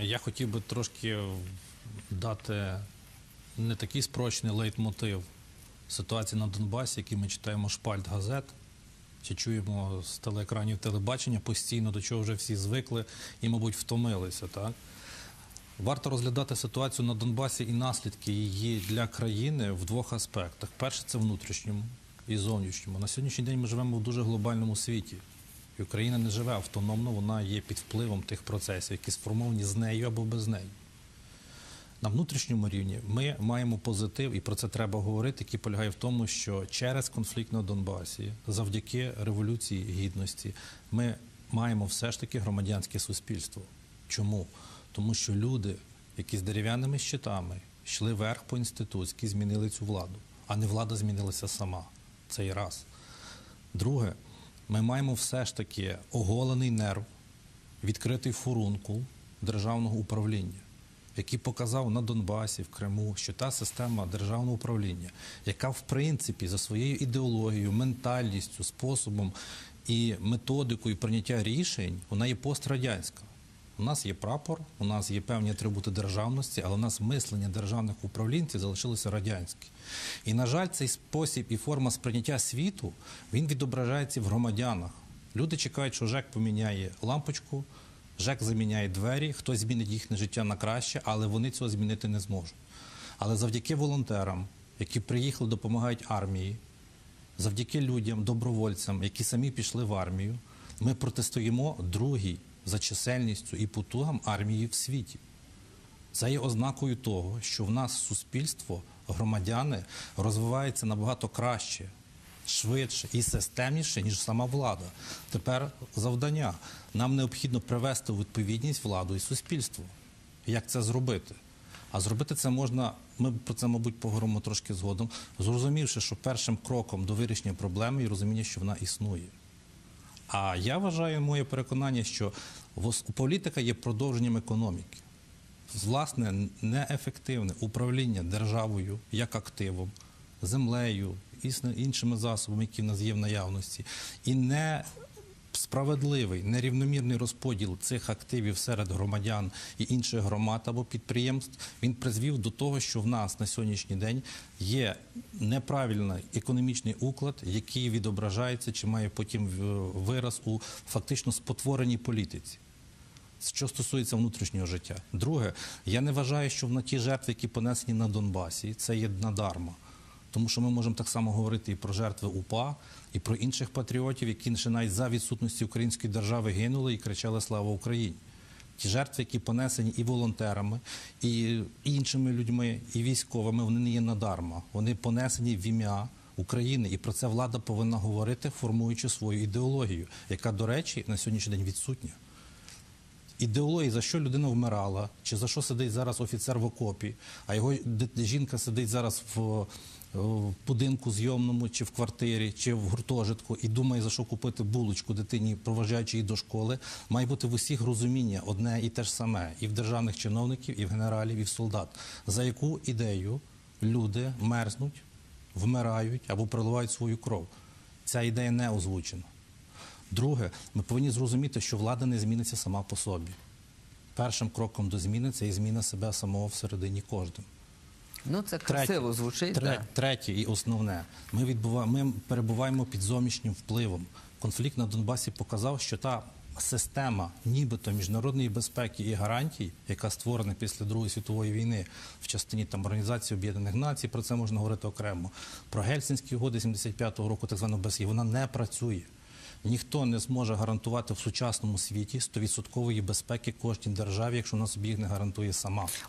Я хотів би трошки дати не такий спрочний лейтмотив ситуації на Донбасі, який ми читаємо шпальт газет, чи чуємо з телеекранів телебачення постійно, до чого вже всі звикли і, мабуть, втомилися. Так? Варто розглядати ситуацію на Донбасі і наслідки її для країни в двох аспектах. Перше це внутрішньому і зовнішньому. На сьогоднішній день ми живемо в дуже глобальному світі. І Україна не живе автономно, вона є під впливом тих процесів, які сформовані з нею або без неї. На внутрішньому рівні ми маємо позитив, і про це треба говорити, який полягає в тому, що через конфлікт на Донбасі, завдяки революції гідності, ми маємо все ж таки громадянське суспільство. Чому? Тому що люди, які з дерев'яними щитами йшли вверх по інститутськи, змінили цю владу, а не влада змінилася сама. Це і раз. Друге, ми маємо все ж таки оголений нерв, відкритий фурункул державного управління, який показав на Донбасі, в Криму, що та система державного управління, яка в принципі за своєю ідеологією, ментальністю, способом і методикою прийняття рішень, вона є пострадянська. У нас є прапор, у нас є певні атрибути державності, але у нас мислення державних управлінців залишилося радянське. І, на жаль, цей спосіб і форма сприйняття світу він відображається в громадянах. Люди чекають, що ЖЕК поміняє лампочку, ЖЕК заміняє двері, хтось змінить їхнє життя на краще, але вони цього змінити не зможуть. Але завдяки волонтерам, які приїхали, допомагають армії, завдяки людям, добровольцям, які самі пішли в армію, ми протистоїмо другій за чисельністю і потугам армії в світі. Це є ознакою того, що в нас суспільство, громадяни розвивається набагато краще, швидше і системніше, ніж сама влада. Тепер завдання. Нам необхідно привести у відповідність владу і суспільство. Як це зробити? А зробити це можна, ми про це, мабуть, поговоримо трошки згодом, зрозумівши, що першим кроком до вирішення проблеми є розуміння, що вона існує. А я вважаю моє переконання, що політика є продовженням економіки. Власне, неефективне управління державою як активом, землею іншими засобами, які в нас є в наявності, і не справедливий, нерівномірний розподіл цих активів серед громадян і інших громад або підприємств, він призвів до того, що в нас на сьогоднішній день є неправильний економічний уклад, який відображається чи має потім вираз у фактично спотвореній політиці. Що стосується внутрішнього життя, друге, я не вважаю, що на ті жертви, які понесені на Донбасі, це є надарма. Тому що ми можемо так само говорити і про жертви УПА, і про інших патріотів, які навіть за відсутності української держави гинули і кричали Слава Україні. Ті жертви, які понесені і волонтерами, і іншими людьми, і військовими, вони не є надарма. Вони понесені в ім'я України, і про це влада повинна говорити, формуючи свою ідеологію, яка, до речі, на сьогоднішній день відсутня ідеології, за що людина вмирала, чи за що сидить зараз офіцер в окопі, а його жінка сидить зараз в, будинку зйомному, чи в квартирі, чи в гуртожитку, і думає, за що купити булочку дитині, проважаючи її до школи, має бути в усіх розуміння одне і те ж саме, і в державних чиновників, і в генералів, і в солдат. За яку ідею люди мерзнуть, вмирають або проливають свою кров. Ця ідея не озвучена. Друге, ми повинні зрозуміти, що влада не зміниться сама по собі. Першим кроком до зміни це і зміна себе самого всередині кожним. Ну, це красиво звучить. тре- третє і основне. Ми, відбува... ми перебуваємо під зовнішнім впливом. Конфлікт на Донбасі показав, що та система нібито міжнародної безпеки і гарантій, яка створена після Другої світової війни в частині там Організації Об'єднаних Націй, про це можна говорити окремо. Про Гельсінські угоди 75-го року, так званого БСЄ, вона не працює. Ніхто не зможе гарантувати в сучасному світі 100% безпеки кожній державі, якщо вона собі їх не гарантує сама.